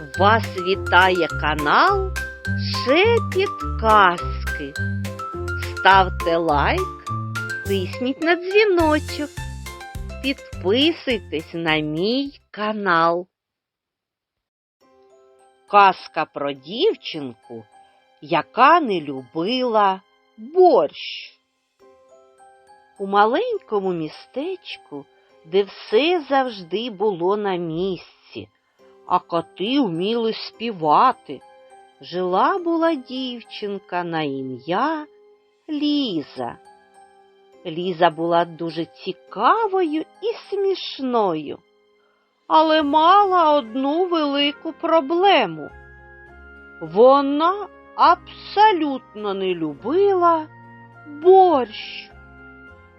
Вас вітає канал Шепіт Казки. Ставте лайк, тисніть на дзвіночок, підписуйтесь на мій канал. Казка про дівчинку, яка не любила борщ. У маленькому містечку, де все завжди було на місці, а коти вміли співати, жила була дівчинка на ім'я Ліза. Ліза була дуже цікавою і смішною, але мала одну велику проблему. Вона абсолютно не любила борщ.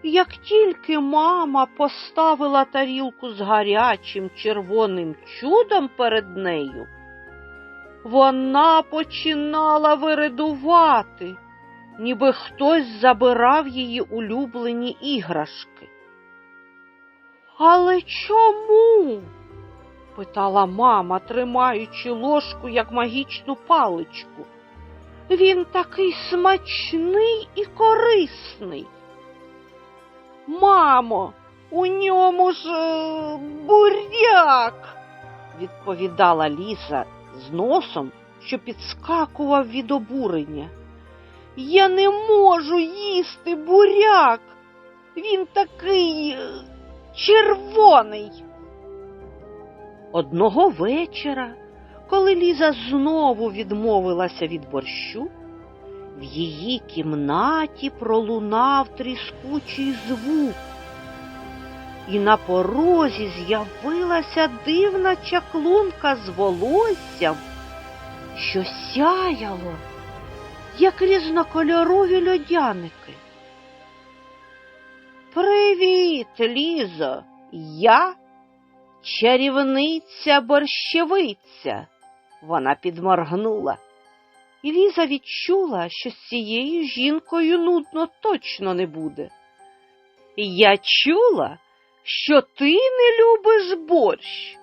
Як тільки мама поставила тарілку з гарячим червоним чудом перед нею, вона починала виридувати, ніби хтось забирав її улюблені іграшки. Але чому? питала мама, тримаючи ложку як магічну паличку. Він такий смачний і корисний. Мамо, у ньому ж е, буряк, відповідала Ліза з носом, що підскакував від обурення. Я не можу їсти буряк. Він такий е, червоний. Одного вечора, коли Ліза знову відмовилася від борщу, в її кімнаті пролунав тріскучий звук, і на порозі з'явилася дивна чаклунка з волоссям, що сяяло, як різнокольорові льодяники. Привіт, Лізо, я чарівниця борщевиця. Вона підморгнула. І Ліза відчула, що з цією жінкою нудно точно не буде. Я чула, що ти не любиш борщ,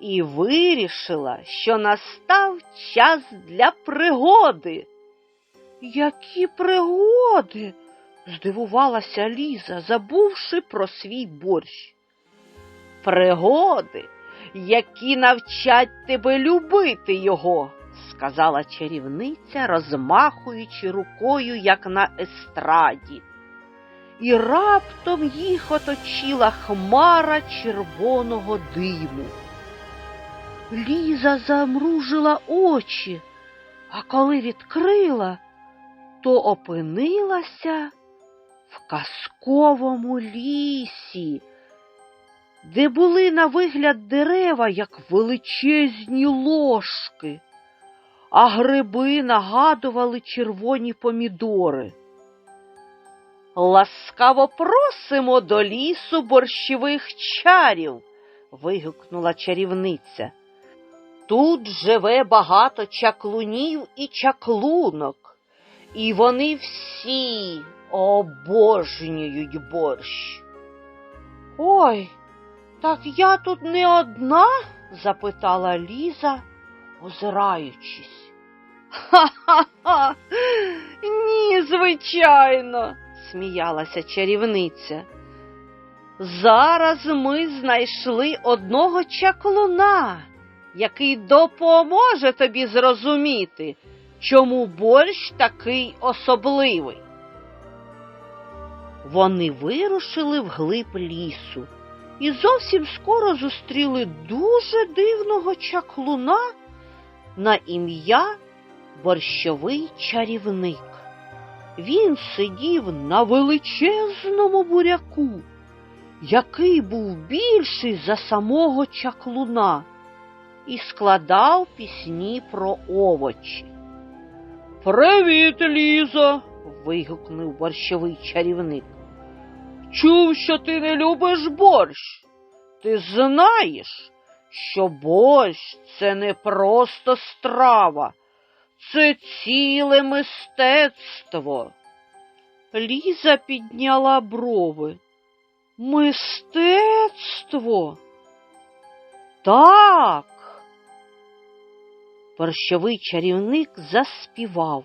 і вирішила, що настав час для пригоди. Які пригоди? здивувалася Ліза, забувши про свій борщ. Пригоди, які навчать тебе любити його, сказала чарівниця, розмахуючи рукою, як на естраді. І раптом їх оточила хмара червоного диму. Ліза замружила очі, а коли відкрила, то опинилася в казковому лісі, де були на вигляд дерева, як величезні ложки, а гриби нагадували червоні помідори. Ласкаво просимо до лісу борщових чарів. вигукнула чарівниця. Тут живе багато чаклунів і чаклунок, і вони всі обожнюють борщ. Ой, так я тут не одна? запитала Ліза, озираючись. Ха-ха-ха, ні, звичайно, сміялася чарівниця. Зараз ми знайшли одного чаклуна, який допоможе тобі зрозуміти, чому борщ такий особливий. Вони вирушили вглиб лісу і зовсім скоро зустріли дуже дивного чаклуна на ім'я борщовий чарівник. Він сидів на величезному буряку, який був більший за самого чаклуна, і складав пісні про овочі. Привіт, Лізо. вигукнув борщовий чарівник. Чув, що ти не любиш борщ. Ти знаєш, що борщ це не просто страва, це ціле мистецтво. Ліза підняла брови. Мистецтво? Так. борщовий чарівник заспівав.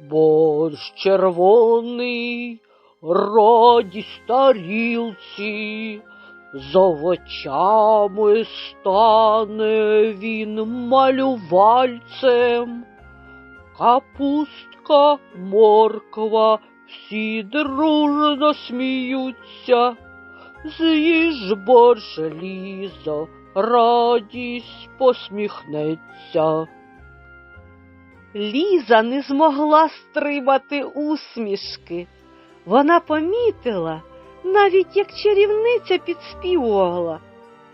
Борщ червоний, радість тарілці, з овочами стане він малювальцем. Капустка, морква, всі дружно сміються. З'їж борщ лізо, радість посміхнеться. Ліза не змогла стримати усмішки. Вона помітила, навіть як чарівниця підспівувала,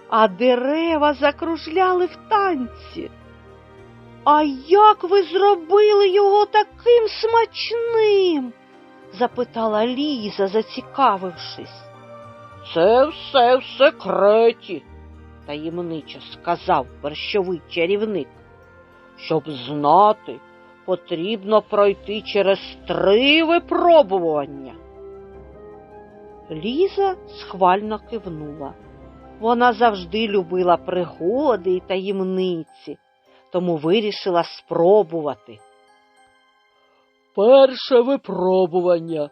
а дерева закружляли в танці. А як ви зробили його таким смачним? запитала Ліза, зацікавившись. Це все в секреті, таємничо сказав борщовий чарівник. щоб знати, потрібно пройти через три випробування. Ліза схвально кивнула. Вона завжди любила пригоди і таємниці, тому вирішила спробувати. Перше випробування.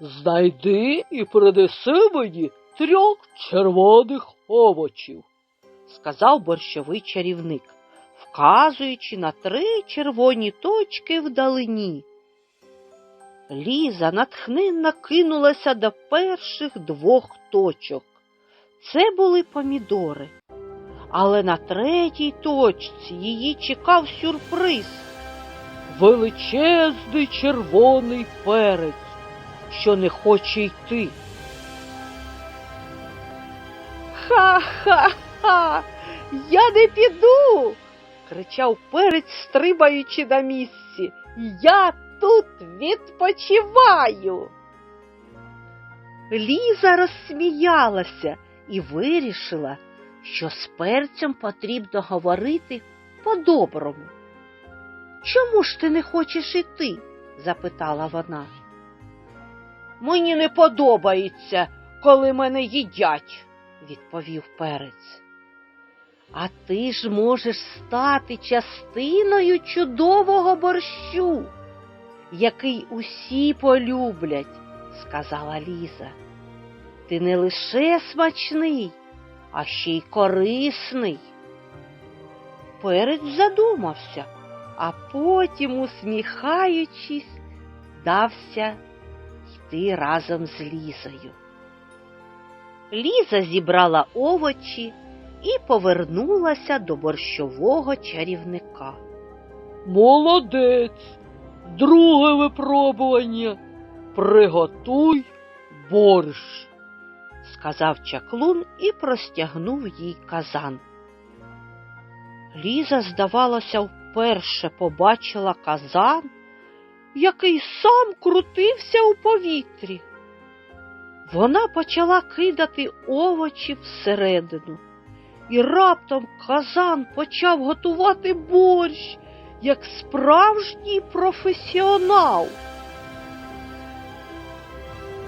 Знайди і принеси мені трьох червоних овочів. сказав борщовий чарівник, вказуючи на три червоні точки вдалині. Ліза натхненно кинулася до перших двох точок. Це були помідори. Але на третій точці її чекав сюрприз. Величезний червоний перець, що не хоче йти. Ха-ха-ха! Я не піду. кричав перець, стрибаючи на місці. Я тут відпочиваю. Ліза розсміялася і вирішила, що з перцем потрібно говорити по-доброму. Чому ж ти не хочеш іти? запитала вона. Мені не подобається, коли мене їдять, відповів перець. А ти ж можеш стати частиною чудового борщу, який усі полюблять, сказала Ліза. Ти не лише смачний, а ще й корисний. Перець задумався, а потім, усміхаючись, дався йти разом з Лізою. Ліза зібрала овочі і повернулася до борщового чарівника. Молодець. Друге випробування. Приготуй борщ. сказав чаклун і простягнув їй казан. Ліза, здавалося, вперше побачила казан, який сам крутився у повітрі. Вона почала кидати овочі всередину, і раптом казан почав готувати борщ, як справжній професіонал.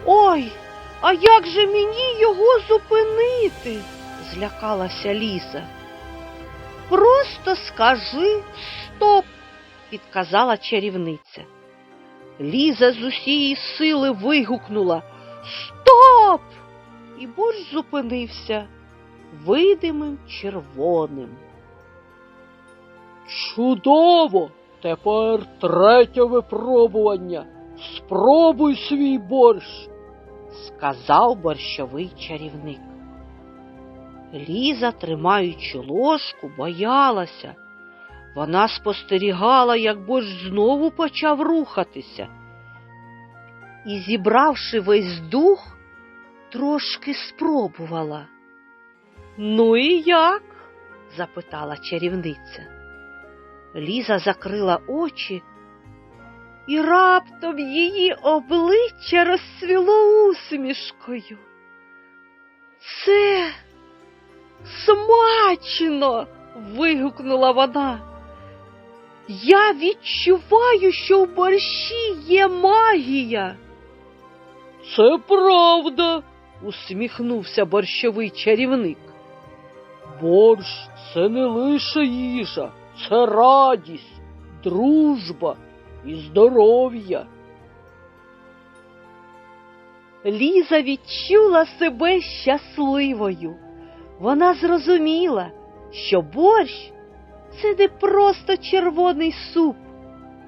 Ой, а як же мені його зупинити? злякалася Ліза. Просто скажи стоп, підказала чарівниця. Ліза з усієї сили вигукнула Стоп! І борщ зупинився видимим червоним. Чудово! Тепер третє випробування. Спробуй свій борщ. сказав борщовий чарівник. Ліза, тримаючи ложку, боялася. Вона спостерігала, як борщ знову почав рухатися. І, зібравши весь дух, трошки спробувала. Ну і як? запитала чарівниця. Ліза закрила очі, і раптом її обличчя розсвіло усмішкою. Це смачно. вигукнула вона. Я відчуваю, що в борщі є магія. Це правда. усміхнувся борщовий чарівник. Борщ це не лише їжа, це радість, дружба і здоров'я. Ліза відчула себе щасливою. Вона зрозуміла, що борщ це не просто червоний суп,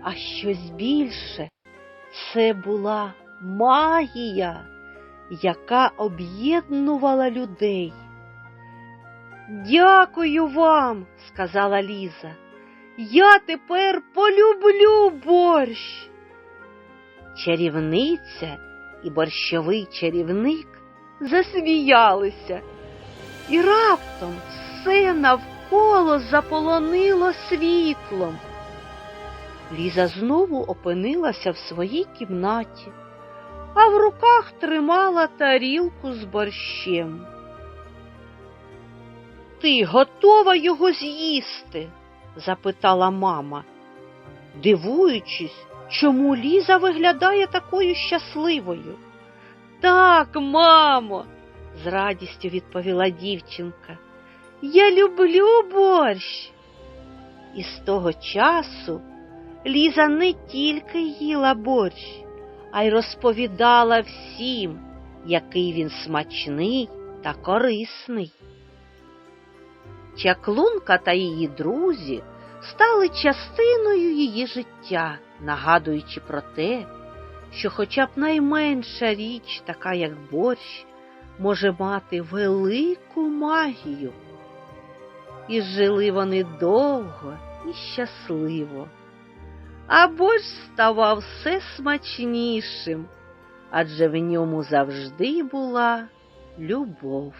а щось більше. Це була магія, яка об'єднувала людей. Дякую вам, сказала Ліза. Я тепер полюблю борщ. Чарівниця і борщовий чарівник засміялися, і раптом все навколо заполонило світлом. Ліза знову опинилася в своїй кімнаті, а в руках тримала тарілку з борщем. Ти готова його з'їсти? запитала мама, дивуючись, чому Ліза виглядає такою щасливою. Так, мамо, з радістю відповіла дівчинка. Я люблю борщ. І з того часу Ліза не тільки їла борщ, а й розповідала всім, який він смачний та корисний. Чаклунка та її друзі стали частиною її життя, нагадуючи про те, що хоча б найменша річ, така як борщ, може мати велику магію. І жили вони довго і щасливо, а борщ ставав все смачнішим, адже в ньому завжди була любов.